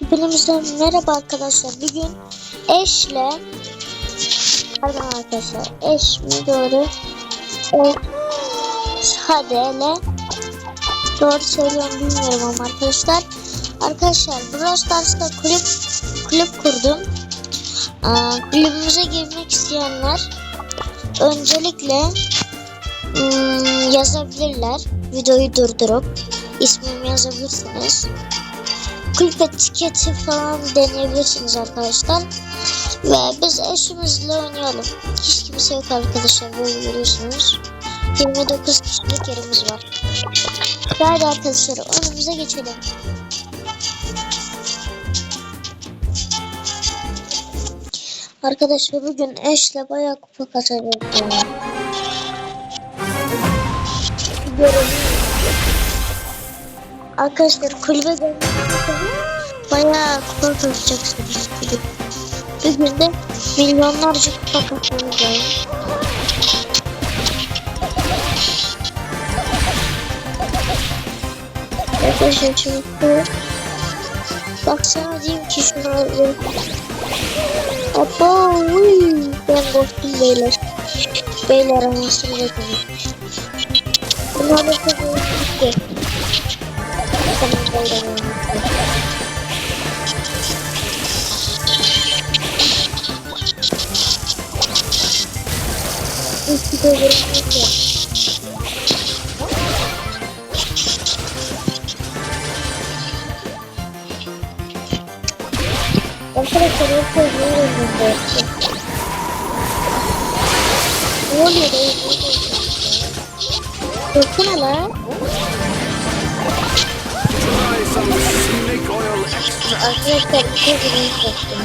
Hepinize merhaba arkadaşlar. Bugün eşle Pardon arkadaşlar. Eş mi doğru? Evet. Sade'yle Doğru söylüyorum bilmiyorum ama arkadaşlar. Arkadaşlar Brawl Stars'ta kulüp kulüp kurdum. Aa, kulübümüze girmek isteyenler öncelikle ım, yazabilirler. Videoyu durdurup ismimi yazabilirsiniz kulüp etiketi falan deneyebilirsiniz arkadaşlar. Ve biz eşimizle oynayalım. Hiç kimse yok arkadaşlar böyle görüyorsunuz. 29 kişilik yerimiz var. Hadi arkadaşlar önümüze geçelim. Arkadaşlar bugün eşle bayağı kupa yani. Görelim. Arkadaşlar kulübe gelmek bayağı kupa kasacaksınız. Bugün de milyonlarca kupa lazım. Arkadaşlar şimdi Baksana diyeyim ki şunu alayım. Abo, uy. Ben korktum beyler. Beyler anasını bekledim. Bunlar da çok Arkadaşlar ben de. Ne oluyor be? Korksana lan. Arkadaşlar bir şey bilmeyi korktum.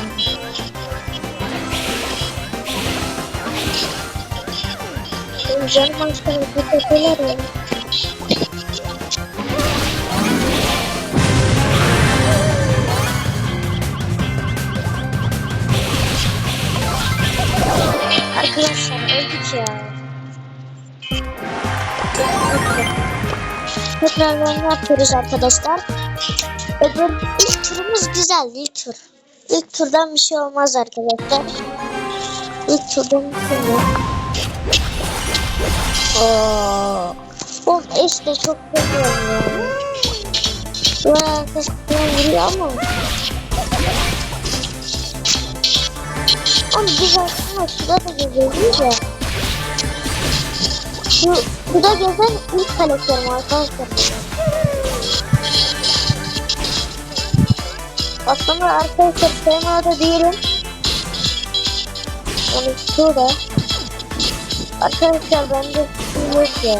Benim bir tepeler ya. Arkadaşlar öldük ya. Tekrardan ne yapıyoruz arkadaşlar? Öbür ilk turumuz güzel ilk tur. İlk turdan bir şey olmaz arkadaşlar. İlk turdan bir şey olmaz. Oo. Oğlum eş de çok seviyorum ya. Bu arkasından vuruyor ama. Ama biz aslında suda da geziyoruz ya. Şu suda gezen ilk karakterim arkadaşlar. Aslında arkadaşlar sevmada değilim. Yani şurada. Arkadaşlar bende su yok ya.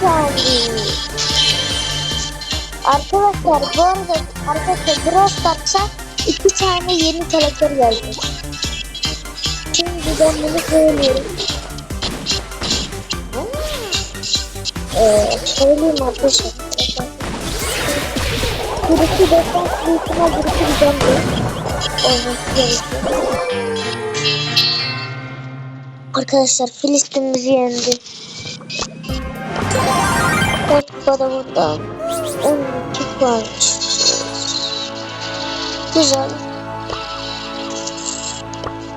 Geldi. Arkadaşlar bu arada arkadaşlar Brawl Stars'a iki tane yeni karakter geldi. Ben bunu söylüyorum. Ee, söyleyeyim arkadaşlar. Birisi defans büyütüne birisi güzeldi. Olması gerekiyor. Arkadaşlar Filistin bizi yendi. Dört kupada buradan. 12 puan. Güzel.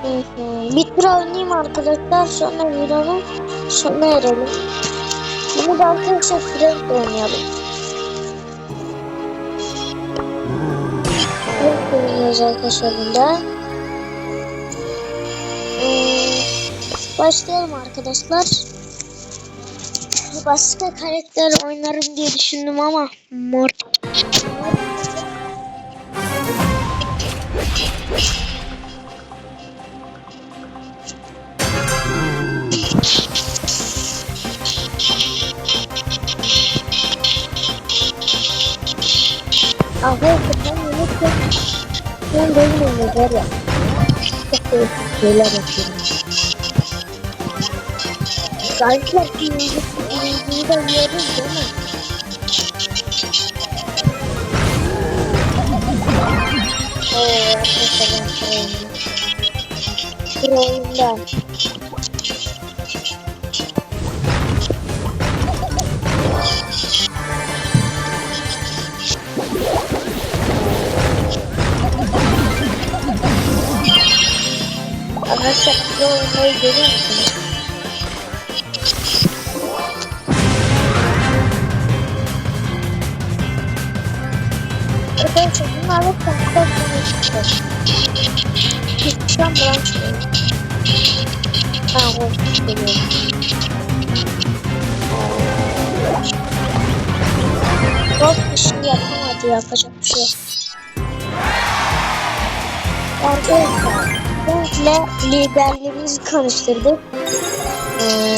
Tur oynayayım arkadaşlar. Sonra videonun sonuna erelim. Bunu da arkadaşlar Frank oynayalım. Frank oynuyoruz arkadaşlar bunda. Başlayalım arkadaşlar. Başka karakter oynarım diye düşündüm ama mor. Yemek yok. Ben böyle yemek ya. Çok değişik şeyler yapıyorum. Sanki birinci, birinciyi de değil mi? Oo, arkadaşlar ben Arkadaşlar bu oyunları görüyor musunuz? Arkadaşlar bunlarla kontrol etmek Hiçbir şey bulamıyorum. Ha, o geliyor. Yok işini yapamadı yapacak bir şey yok. Arkadaşlar Punk'le liderliğimizi konuşturduk. Ee,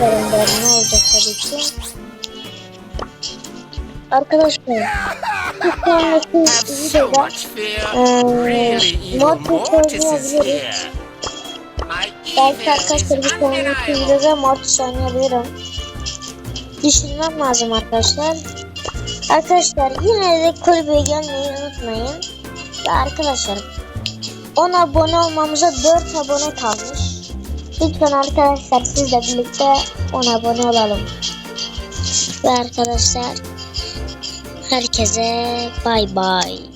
ne olacak tabii ki. Arkadaşlar bir sonraki videoda Really, mod oynayabiliriz. Belki arkadaşlar bir sonraki videoda mod oynayabilirim. Düşünmem lazım arkadaşlar. Arkadaşlar yine de kulübe gelmeyi unutmayın. Ve arkadaşlar 10 abone olmamıza 4 abone kalmış. Lütfen arkadaşlar sizle birlikte 10 abone olalım. Ve arkadaşlar herkese bay bay.